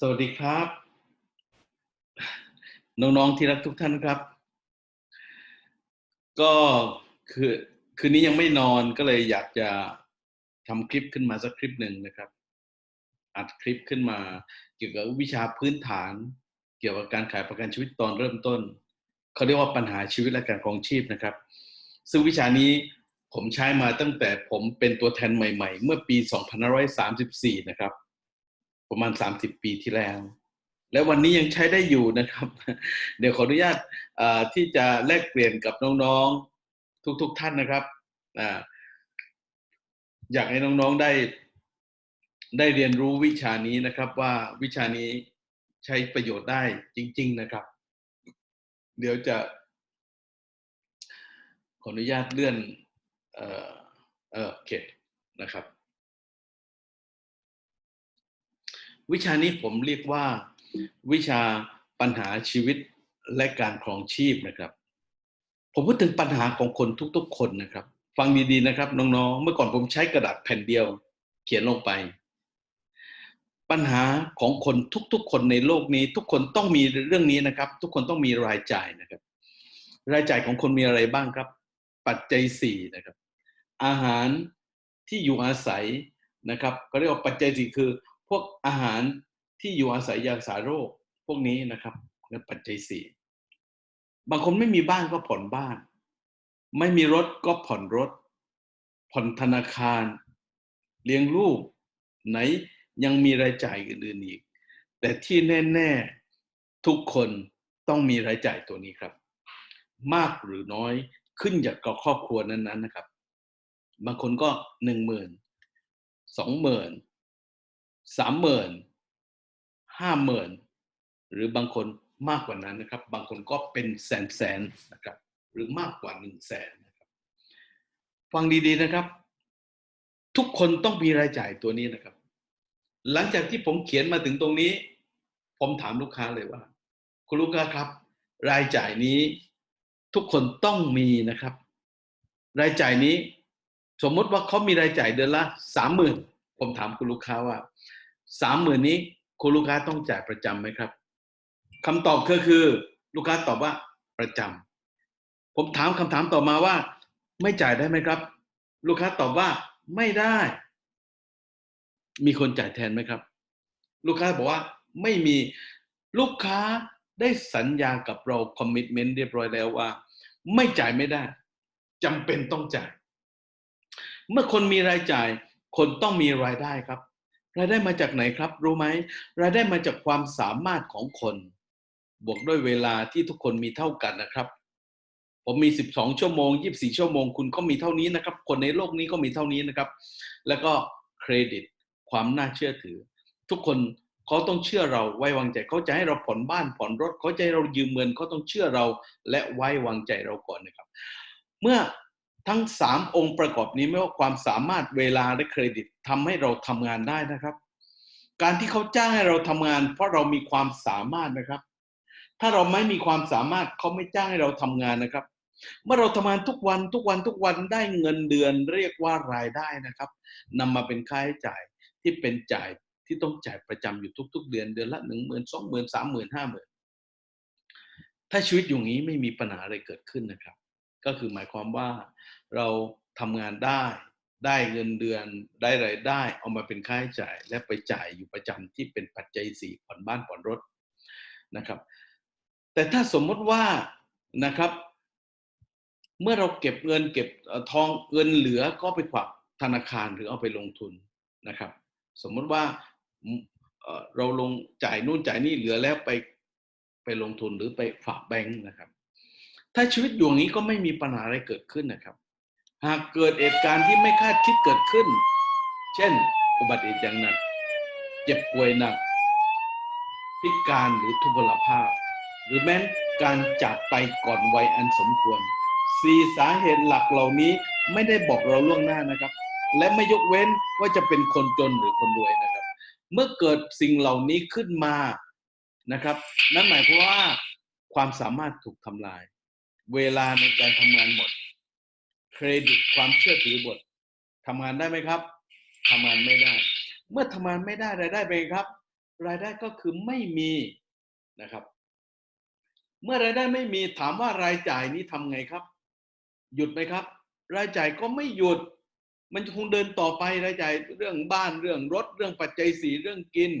สวัสดีครับ น้อง ๆ ที่รักทุกท่านครับ ก็คือคืนนี้ยังไม่นอนก็เลยอยากจะทำคลิปขึ้นมาสักคลิปหนึ่งนะครับ อัดคลิปขึ้นมา เกี่ยวกับวิชาพื้นฐาน เกี่ยวกับการขายประกันชีวิตตอนเริ่มต้นเขาเรียกว่าปัญหาชีวิตและการครองชีพนะครับ ซึ่งวิชานี้ผมใช้มาตั้งแต่ผมเป็นตัวแทนใหม่ ๆ เมื่อปี 2534 นะครับ ประมาณ 30 ปีที่แล้ว และวันนี้ยังใช้ได้อยู่นะครับ เดี๋ยวขออนุญาตที่จะแลกเปลี่ยนกับน้องๆ ทุกๆทท่านนะครับอยากให้น้องๆได้ได้เรียนรู้วิชานี้นะครับ ว่าวิชานี้ใช้ประโยชน์ได้จริง ๆนะครับ เดี๋ยวจะ ขออนุญาตเลื่อน เอ่อเออโอเคนะครับ วิชานี้ผมเรียกว่า วิชาปัญหาชีวิตและการครองชีพนะครับ ผมพูดถึงปัญหาของคนทุกๆ คนนะครับ ฟังดีๆนะครับ น้องๆ เมื่อก่อนผมใช้กระดาษแผ่นเดียว เขียนลงไป ปัญหาของคนทุกๆ คนในโลกนี้ ทุกคนต้องมีเรื่องนี้นะครับ ทุกคนต้องมีรายจ่ายนะครับ รายจ่ายของคนมีอะไรบ้างครับ ปัจจัยสี่นะครับ อาหารที่อยู่อาศัยนะครับก็เรียกว่าปัจจัยสี่คือ วกอาหารที่อยู่อาศัยยาสาโรคพวกนี้นะครับเป็นปัจจัยสี่บางคนไม่มีบ้านก็ผ่อนบ้าน ไม่มีรถก็ผ่อนรถ ผ่อนธนาคาร เลี้ยงลูก ไหนยังมีรายจ่ายอื่นๆอีก แต่ที่แน่ ๆ ทุกคนต้องมีรายจ่ายตัวนี้ครับ มากหรือน้อยขึ้นอยู่กับครอบครัวนั้นๆนะครับ บางคนก็หนึ่งหมื่นสองหมื่น สามหมื่นห้าหมื่นหรือบางคนมากกว่านั้นนะครับ บางคนก็เป็นแสนแสนนะครับหรือมากกว่าหนึ่งแสนนะครับฟังดีๆนะครับ ทุกคนต้องมีรายจ่ายตัวนี้นะครับ หลังจากที่ผมเขียนมาถึงตรงนี้ ผมถามลูกค้าเลยว่า คุณลูกค้าครับ รายจ่ายนี้ทุกคนต้องมีนะครับ รายจ่ายนี้ สมมติว่าเขามีรายจ่ายเดือนละสามหมื่นผมถามคุณลูกค้าว่า สามหมื่นนี้คุณลูกค้าต้องจ่ายประจำไหมครับคำตอบก็คือ ลูกค้าตอบว่าประจำผมถามคำถามต่อมาว่า ไม่จ่ายได้ไหมครับ ลูกค้าตอบว่าไม่ได้ มีคนจ่ายแทนไหมครับ ลูกค้าบอกว่าไม่มีลูกค้าได้สัญญากับเราคอมมิชเมนต์เรียบร้อยแล้วว่า ไม่จ่ายไม่ได้จำเป็นต้องจ่าย เมื่อคนมีรายจ่าย คนต้องมีรายได้ครับ รายได้มาจากไหนครับ รู้ไหมรายได้มาจากความสามารถของคน บวกด้วยเวลาที่ทุกคนมีเท่ากันนะครับ ผมมี 12 ชั่วโมง 24 ชั่วโมง คุณก็มีเท่านี้นะครับ คนในโลกนี้ก็มีเท่านี้นะครับ แล้วก็เครดิต ความน่าเชื่อถือ ทุกคนเขาต้องเชื่อเราไว้วางใจเขาจะให้เราผ่อนบ้านผ่อนรถเขาจะให้เรายืมเงินเขาต้องเชื่อเราและไว้วางใจเราก่อนนะครับ เมื่อ ทั้งสามองค์ประกอบนี้ไม่ว่าความสามารถเวลาและเครดิตทำให้เราทำงานได้นะครับ การที่เขาจ้างให้เราทำงาน เพราะเรามีความสามารถนะครับ ถ้าเราไม่มีความสามารถเขาไม่จ้างให้เราทำงานนะครับ เมื่อเราทำงานทุกวันทุกวันทุกวันได้เงินเดือนเรียกว่ารายได้นะครับนำมาเป็นค่าใช้จ่ายที่เป็นจ่ายที่ต้องจ่ายประจำอยู่ทุก ๆ เดือนเดือนละหนึ่งหมื่นสองหมื่นสามหมื่นห้าหมื่นถ้าชีวิตอย่างนี้ไม่มีปัญหาอะไรเกิดขึ้นนะครับ ก็คือหมายความว่าเราทำงานได้ได้เงินเดือนได้ไรายได้เอามาเป็นค่าใช้จ่าย และไปจ่ายอยู่ประจำที่เป็นปัจจัยสี่ผ่อนบ้านผ่อนรถนะครับ แต่ถ้าสมมติว่านะครับ เมื่อเราเก็บเงินเก็บทองเงินเหลือก็ไปฝากธนาคารหรือเอาไปลงทุนนะครับ สมมติว่าเราลงจ่ายนู่นจ่ายนี่เหลือแล้วไปไปลงทุนหรือไปฝากแบงค์นะครับ ถ้าชีวิตอยู่อย่างนี้ก็ไม่มีปัญหาอะไรเกิดขึ้นนะครับ หากเกิดเหตุการณ์ที่ไม่คาดคิดเกิดขึ้น เช่น อุบัติเหตุอย่างหนัก เจ็บป่วยหนัก พิการหรือทุพพลภาพ หรือแม้การจากไปก่อนวัยอันสมควรสี่สาเหตุหลักเหล่านี้ไม่ได้บอกเราล่วงหน้านะครับ และไม่ยกเว้นว่าจะเป็นคนจนหรือคนรวยนะครับ เมื่อเกิดสิ่งเหล่านี้ขึ้นมานะครับ นั่นหมายความว่าความสามารถถูกทำลาย เวลาในการทำงานหมด เครดิตความเชื่อถือหมดทำงานได้ไหมครับทำงานไม่ได้ เมื่อทำงานไม่ได้รายได้ไปครับ รายได้ก็คือไม่มีนะครับ เมื่อรายได้ไม่มีถามว่ารายจ่ายนี้ทำไงครับ หยุดไหมครับ รายจ่ายก็ไม่หยุด มันคงเดินต่อไปรายจ่ายเรื่องบ้านเรื่องรถเรื่องปัจจัยสีเรื่องกิน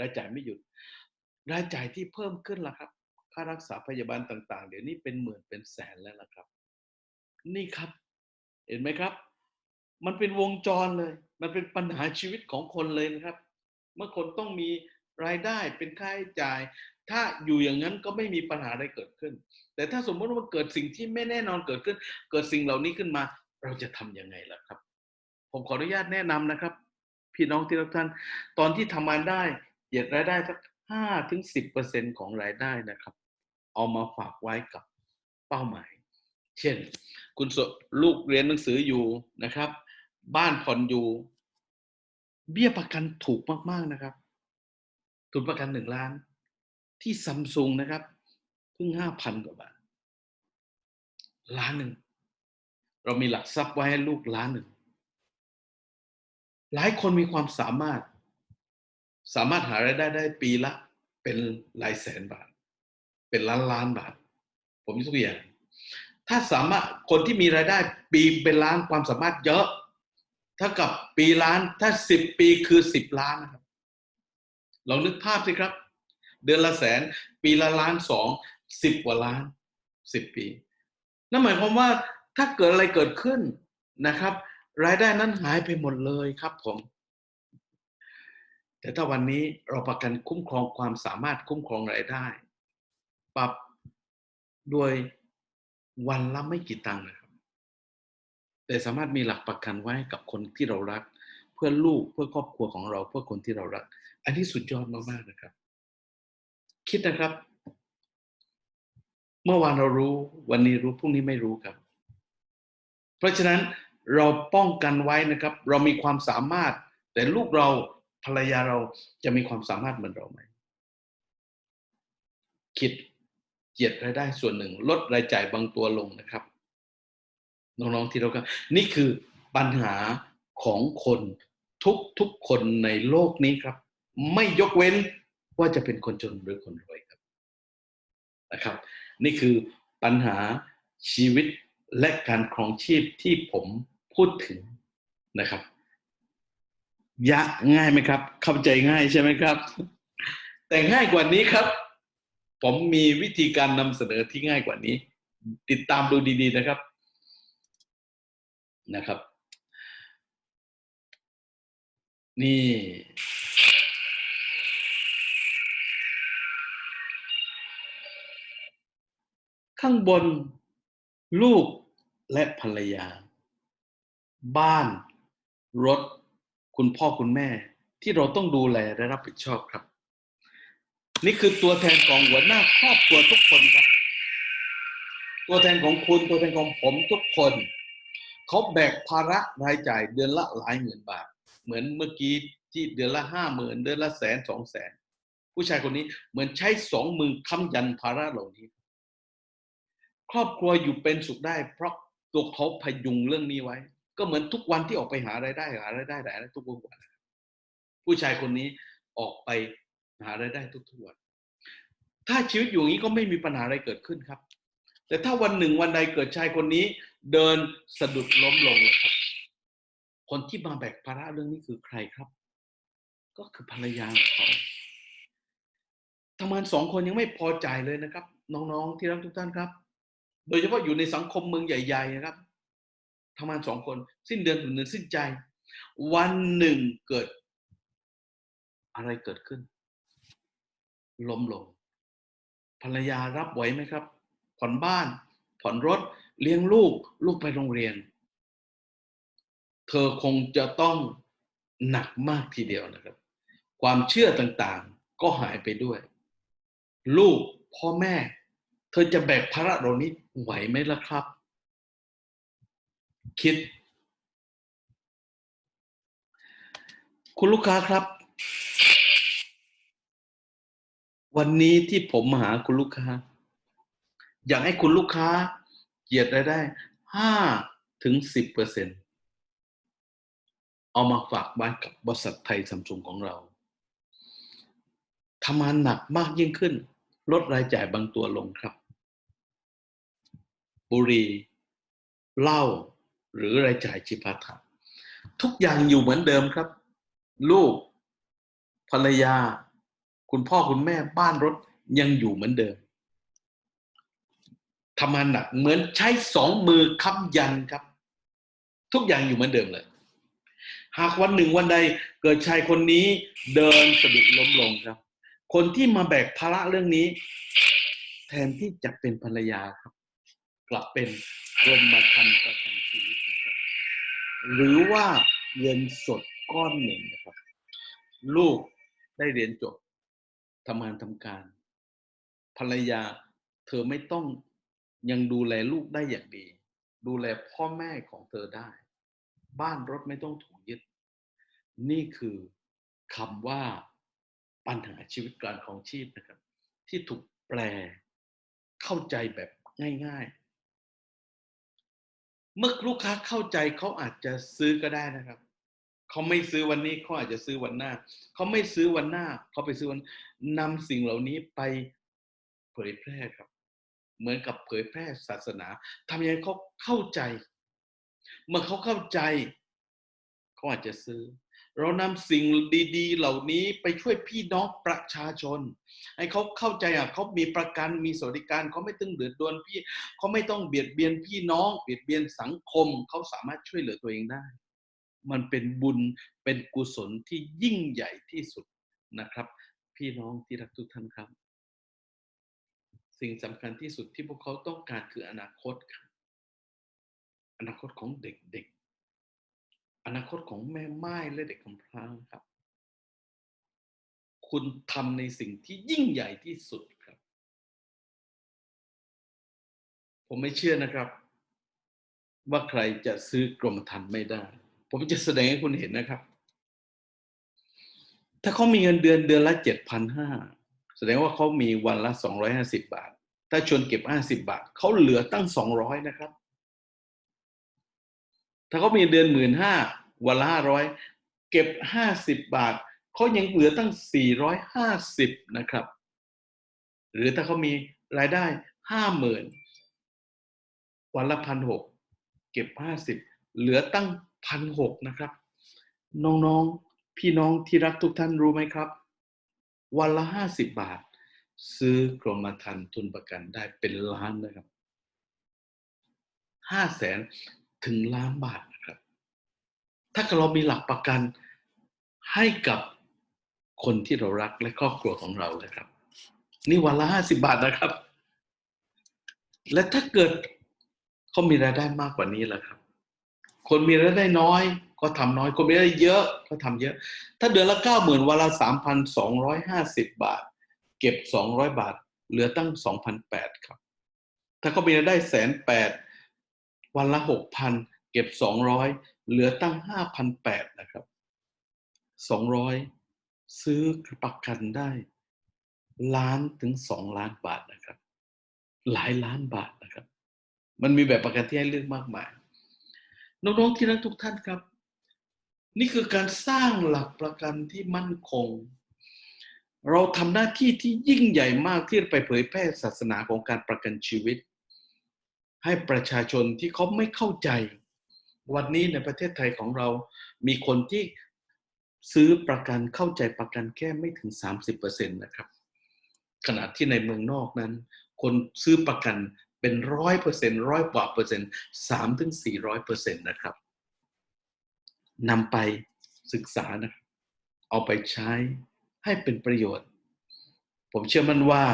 รายจ่ายไม่หยุด รายจ่ายที่เพิ่มขึ้นล่ะครับารักษาพยาบาลต่าง ๆ เดี๋ยวนี้เป็นหมื่นเป็นแสนแล้วล่ะครับ นี่ครับ เห็นไหมครับ มันเป็นวงจรเลย มันเป็นปัญหาชีวิตของคนเลยนะครับ เมื่อคนต้องมีรายได้เป็นค่าใช้จ่าย ถ้าอยู่อย่างนั้นก็ไม่มีปัญหาอะไรเกิดขึ้น แต่ถ้าสมมติว่าเกิดสิ่งที่ไม่แน่นอนเกิดขึ้น เกิดสิ่งเหล่านี้ขึ้นมา เราจะทำยังไงล่ะครับ ผมขออนุญาตแนะนำนะครับ พี่น้องที่รักท่าน ตอนที่ทำงานได้เหยียดรายได้สักห้าถึงสิบเปอร์เซ็นของรายได้นะครับ เอามาฝากไว้กับเป้าหมาย เช่น คุณลูกเรียนหนังสืออยู่นะครับ บ้านผ่อนอยู่ เบี้ยประกันถูกมากๆนะครับ ทุนประกันหนึ่งล้าน ที่ซัมซุงนะครับเพิ่งห้าพันกว่าบาทล้านหนึ่ง เรามีหลักทรัพย์ไว้ให้ลูกล้านหนึ่ง หลายคนมีความสามารถ สามารถหารายได้ได้ปีละเป็นหลายแสนบาท เป็นล้านล้านบาท ผมยกตัวอย่างถ้าสามารถคนที่มีรายได้ปีเป็นล้านความสามารถเยอะ ถ้ากับปีล้านถ้าสิบปีคือสิบล้านนะครับลองนึกภาพสิครับ เดือนละแสน ปีละล้านสองสิบกว่าล้านสิบปี นั่นหมายความว่าถ้าเกิดอะไรเกิดขึ้นนะครับ รายได้นั้นหายไปหมดเลยครับผม แต่ถ้าวันนี้เราประกันคุ้มครองความสามารถคุ้มครองรายได้ ปรับด้วยวันละไม่กี่ตังค์นะครับ แต่สามารถมีหลักประกันไว้กับคนที่เรารัก เพื่อลูกเพื่อครอบครัวของเรา เพื่อคนที่เรารัก อันนี้สุดยอดมากๆนะครับ คิดนะครับ เมื่อวานเรารู้ วันนี้รู้พรุ่งนี้ไม่รู้ครับ เพราะฉะนั้นเราป้องกันไว้นะครับ เรามีความสามารถ แต่ลูกเราภรรยาเราจะมีความสามารถเหมือนเราไหมคิด จียดรายได้ส่วนหนึ่ง ลดรายจ่ายบางตัวลงนะครับ น้องๆที่เราก็นี่คือปัญหาของคนทุกทุกคนในโลกนี้ครับ ไม่ยกเว้นว่าจะเป็นคนจนหรือคนรวยครับนะครับ นี่คือปัญหาชีวิตและการครองชีพที่ผมพูดถึงนะครับยากง่ายไหมครับ เข้าใจง่ายใช่ไหมครับ แต่ง่ายกว่านี้ครับ ผมมีวิธีการนำเสนอที่ง่ายกว่านี้ ติดตามดูดี ๆ นะครับนะครับ นี่ ข้างบน ลูกและภรรยา บ้าน รถ คุณพ่อคุณแม่ ที่เราต้องดูแลและรับผิดชอบครับ นี่คือตัวแทนของหัวหน้าครอบครัวทุกคนครับ ตัวแทนของคุณตัวแทนของผมทุกคนเขาแบกภาระรายจ่ายเดือนละหลายหมื่นบาท เหมือนเมื่อกี้ที่เดือนละห้าหมื่นเดือนละแสนสองแสนผู้ชายคนนี้เหมือนใช้สองมือค้ำยันภาระเหล่านี้ ครอบครัวอยู่เป็นสุขได้ เพราะตัวเขาพยุงเรื่องนี้ไว้ ก็เหมือนทุกวันที่ออกไปหารายได้หารายได้หารายได้ทุกวัน ผู้ชายคนนี้ออกไป หารายได้ทุกๆวันถ้าชีวิตอยู่อย่างนี้ก็ไม่มีปัญหาอะไรเกิดขึ้นครับ แต่ถ้าวันหนึ่งวันใดเกิดชายคนนี้ เดินสะดุดล้มลงเลยครับ คนที่มาแบกภาระเรื่องนี้คือใครครับ ก็คือภรรยาของเขาทำงานสองคนยังไม่พอใจเลยนะครับ น้องๆที่รักทุกท่านครับ โดยเฉพาะอยู่ในสังคมเมืองใหญ่ ๆ นะครับทำงานสองคนสิ้นเดือนถึงเดือนสิ้นใจ วันหนึ่งเกิด อะไรเกิดขึ้น ล้มลง ภรรยารับไหวไหมครับ ผ่อนบ้าน ผ่อนรถ เลี้ยงลูก ลูกไปโรงเรียน เธอคงจะต้องหนักมากทีเดียวนะครับ ความเชื่อต่างๆก็หายไปด้วย ลูกพ่อแม่ เธอจะแบกภาระเหล่านี้ไหวไหมล่ะครับ คิด คุณลูกค้าครับ วันนี้ที่ผมมาหาคุณลูกค้า อยากให้คุณลูกค้าเกียรติรายได้ห้าถึงสิบเปอร์เซ็นเอามาฝากไว้กับบริษัทไทยซัมซุงของเราทำงานหนักมากยิ่งขึ้น ลดรายจ่ายบางตัวลงครับ บุหรี่เหล้าหรือรายจ่ายจิปาถะทุกอย่างอยู่เหมือนเดิมครับ ลูก ภรรยา คุณพ่อคุณแม่บ้านรถยังอยู่เหมือนเดิมทำงานหนักเหมือนใช้สองมือค้ำยันครับ ทุกอย่างอยู่เหมือนเดิมเลย หากวันหนึ่งวันใดเกิดชายคนนี้เดินสะดุดล้มลงครับ คนที่มาแบกภาระเรื่องนี้ แทนที่จะเป็นภรรยาครับ กลับเป็นกรมธรรม์ประกันชีวิตนะครับหรือว่าเงินสดก้อนหนึ่งนะครับ ลูกได้เรียนจบ ทำงานทำการ ภรรยาเธอไม่ต้องยังดูแลลูกได้อย่างดี ดูแลพ่อแม่ของเธอได้ บ้านรถไม่ต้องถูกยึด นี่คือคำว่าปัญหาชีวิตการของชีพนะครับ ที่ถูกแปลเข้าใจแบบง่าย ๆ เมื่อลูกค้าเข้าใจเขาอาจจะซื้อก็ได้นะครับ เขาไม่ซื้อวันนี้เขาอาจจะซื้อวันหน้า เขาไม่ซื้อวันหน้า เขาไปซื้อวันนำสิ่งเหล่านี้ไปเผยแพร่ครับ เหมือนกับเผยแพร่ศาสนาทำยังไงเขาเข้าใจ เมื่อเขาเข้าใจเขาอาจจะซื้อ เรานำสิ่งดีๆ เหล่านี้ไปช่วยพี่น้องประชาชน ให้เขาเข้าใจอะเขามีประกันมีสวัสดิการเขาไม่ต้องเดือดร้อนพี่เขาไม่ต้องเบียดเบียนพี่น้อง เบียดเบียนสังคมเขาสามารถช่วยเหลือตัวเองได้ มันเป็นบุญเป็นกุศลที่ยิ่งใหญ่ที่สุดนะครับ พี่น้องที่รักทุกท่านครับ สิ่งสำคัญที่สุดที่พวกเขาต้องการคืออนาคตครับอนาคตของเด็กๆ อนาคตของแม่ไม้และเด็กกำพร้าครับ คุณทำในสิ่งที่ยิ่งใหญ่ที่สุดครับ ผมไม่เชื่อนะครับ ว่าใครจะซื้อกรมธรรม์ไม่ได้ ผมจะแสดงให้คุณเห็นนะครับ ถ้าเขามีเงินเดือนเดือนละเจ็ดพันห้าแสดงว่าเขามีวันละสองร้อยห้าสิบาท ถ้าชวนเก็บห้าสิบาทเขาเหลือตั้งสองร้อยนะครับ ถ้าเขามีเดือนหมื่นห้าวันละห้าร้อยเก็บห้าสิบบาทเขายังเหลือตั้งสี่ร้อยห้าสิบนะครับ หรือถ้าเขามีรายได้ห้าหมื่นวันละพันหกเก็บห้าสิบเหลือตั้ง พันหกนะครับ น้องๆ พี่น้องที่รักทุกท่านรู้ไหมครับ วันละห้าสิบบาท ซื้อกรมธรรม์ทุนประกันได้เป็นล้านนะครับห้าแสนถึงล้านบาทนะครับ ถ้าเรามีหลักประกันให้กับคนที่เรารักและครอบครัวของเราเลยครับ นี่วันละห้าสิบาทนะครับ และถ้าเกิดเขามีรายได้มากกว่านี้ล่ะครับ คนมีรายได้น้อยก็ทำน้อย คนมีรายได้เยอะก็ทำเยอะ ถ้าเดือนละเก้าหมื่นวันละสามพันสองร้อยห้าสิบบาท เก็บสองร้อยบาท เหลือตั้งสองพันแปดครับ ถ้าเขามีรายได้แสนแปดวันละหกพันเก็บสองร้อยเหลือตั้งห้าพันแปดนะครับสองร้อยซื้อประกันได้ล้านถึงสองล้านบาทนะครับ หลายล้านบาทนะครับ มันมีแบบประกันที่ให้เลือกมากมาย น้องๆที่รักทุกท่านครับ นี่คือการสร้างหลักประกันที่มั่นคง เราทำหน้าที่ที่ยิ่งใหญ่มากที่ไปเผยแพร่ศาสนาของการประกันชีวิต ให้ประชาชนที่เขาไม่เข้าใจ วันนี้ในประเทศไทยของเรา มีคนที่ซื้อประกันเข้าใจประกันแค่ไม่ถึง 30%นะครับ ขณะที่ในเมืองนอกนั้น คนซื้อประกัน เป็นร้อยเปอร์เซ็นต์ร้อยกว่าเปอร์เซ็นต์สามถึงสี่ร้อยเปอร์เซ็นต์นะครับนำไปศึกษานะเอาไปใช้ให้เป็นประโยชน์ ผมเชื่อมั่นว่า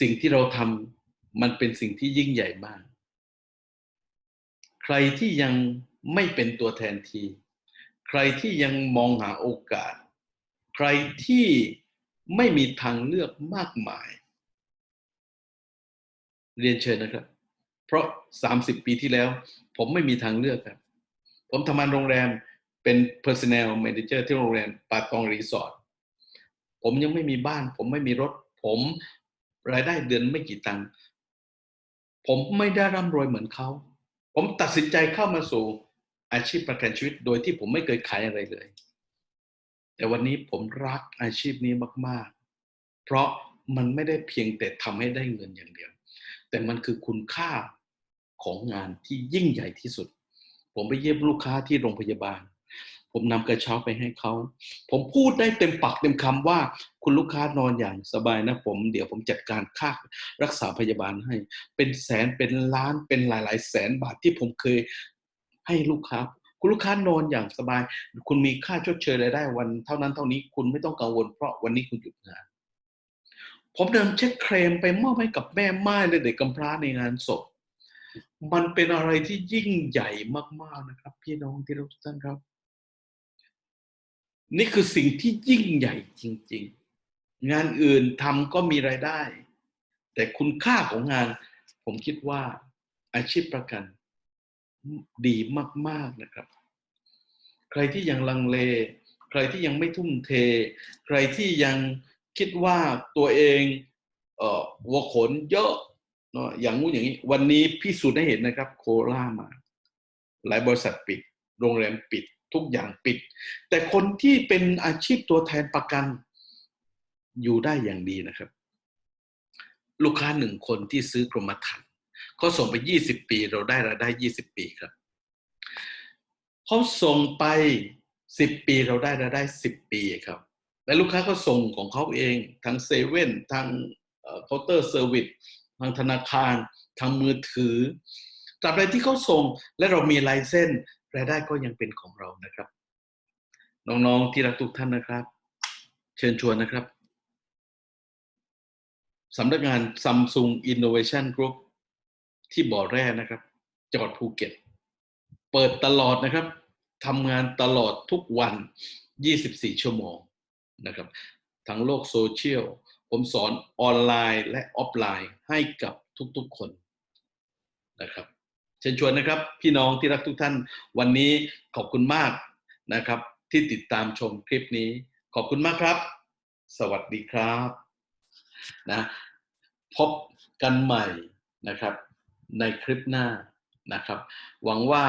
สิ่งที่เราทำมันเป็นสิ่งที่ยิ่งใหญ่มาก ใครที่ยังไม่เป็นตัวแทนที ใครที่ยังมองหาโอกาส ใครที่ไม่มีทางเลือกมากมาย เรียนเชิญนะครับ เพราะ30ปีที่แล้ว ผมไม่มีทางเลือกครับ ผมทำงานโรงแรมเป็น personnel manager ที่โรงแรมปาตองรีสอร์ทผมยังไม่มีบ้าน ผมไม่มีรถ ผมรายได้เดือนไม่กี่ตังค์ผมไม่ได้ร่ำรวยเหมือนเขา ผมตัดสินใจเข้ามาสู่อาชีพประกันชีวิต โดยที่ผมไม่เคยขายอะไรเลย แต่วันนี้ผมรักอาชีพนี้มาก ๆ เพราะมันไม่ได้เพียงแต่ทำให้ได้เงินอย่างเดียว แต่มันคือคุณค่าของงานที่ยิ่งใหญ่ที่สุด ผมไปเยี่ยมลูกค้าที่โรงพยาบาล ผมนำกระเช้าไปให้เขา ผมพูดได้เต็มปากเต็มคำว่า คุณลูกค้านอนอย่างสบายนะผม เดี๋ยวผมจัดการค่ารักษาพยาบาลให้ เป็นแสนเป็นล้านเป็นหลาย ๆ แสนบาทที่ผมเคยให้ลูกค้าคุณลูกค้านอนอย่างสบาย คุณมีค่าชดเชยรายได้วันเท่านั้นเท่านี้คุณไม่ต้องกังวลเพราะวันนี้คุณหยุดงาน ผมเดินเช็คเคลมไปมอบให้กับแม่ไม้และเด็กกำพร้าในงานศพ มันเป็นอะไรที่ยิ่งใหญ่มากๆนะครับ พี่น้องที่รักทุกท่านครับ นี่คือสิ่งที่ยิ่งใหญ่จริง ๆ งานอื่นทำก็มีรายได้ แต่คุณค่าของงาน ผมคิดว่าอาชีพประกันดีมาก ๆนะครับ ใครที่ยังลังเล ใครที่ยังไม่ทุ่มเท ใครที่ยัง คิดว่าตัวเองเอ่อหัวขนเยอะเนาะอย่างงู้นอย่างนี้ วันนี้พิสูจน์ให้เห็นนะครับ โครามา หลายบริษัทปิด โรงแรมปิด ทุกอย่างปิด แต่คนที่เป็นอาชีพตัวแทนประกัน อยู่ได้อย่างดีนะครับ ลูกค้าหนึ่งคนที่ซื้อกรมธรรม์เขาส่งไป 20 ปี เราได้รายได้ 20 ปีครับเขาส่งไป 10 ปีเราได้รายได้ 10 ปีครับ และลูกค้าก็ส่งของเขาเองทางเซเว่นทางเคาน์เตอร์เซอร์วิสทางธนาคาร ทางมือถือตราบใดที่เขาส่งและเรามีลายเส้นรายได้ก็ยังเป็นของเรานะครับ น้องๆที่รักทุกท่านนะครับ เชิญชวนนะครับสำนักงาน Samsung Innovation Group ที่บ่อแร่นะครับจังหวัดภูเก็ต เปิดตลอดนะครับทำงานตลอดทุกวัน 24 ชั่วโมง นะครับทั้งโลกโซเชียลผมสอนออนไลน์และออฟไลน์ให้กับทุกๆคนนะครับเชิญชวนนะครับ พี่น้องที่รักทุกท่าน วันนี้ขอบคุณมากนะครับ ที่ติดตามชมคลิปนี้ ขอบคุณมากครับ สวัสดีครับนะพบกันใหม่นะครับ ในคลิปหน้านะครับ หวังว่า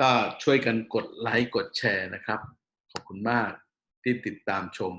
ก็ช่วยกันกดไลค์กดแชร์นะครับ ขอบคุณมาก ที่ติดตามชม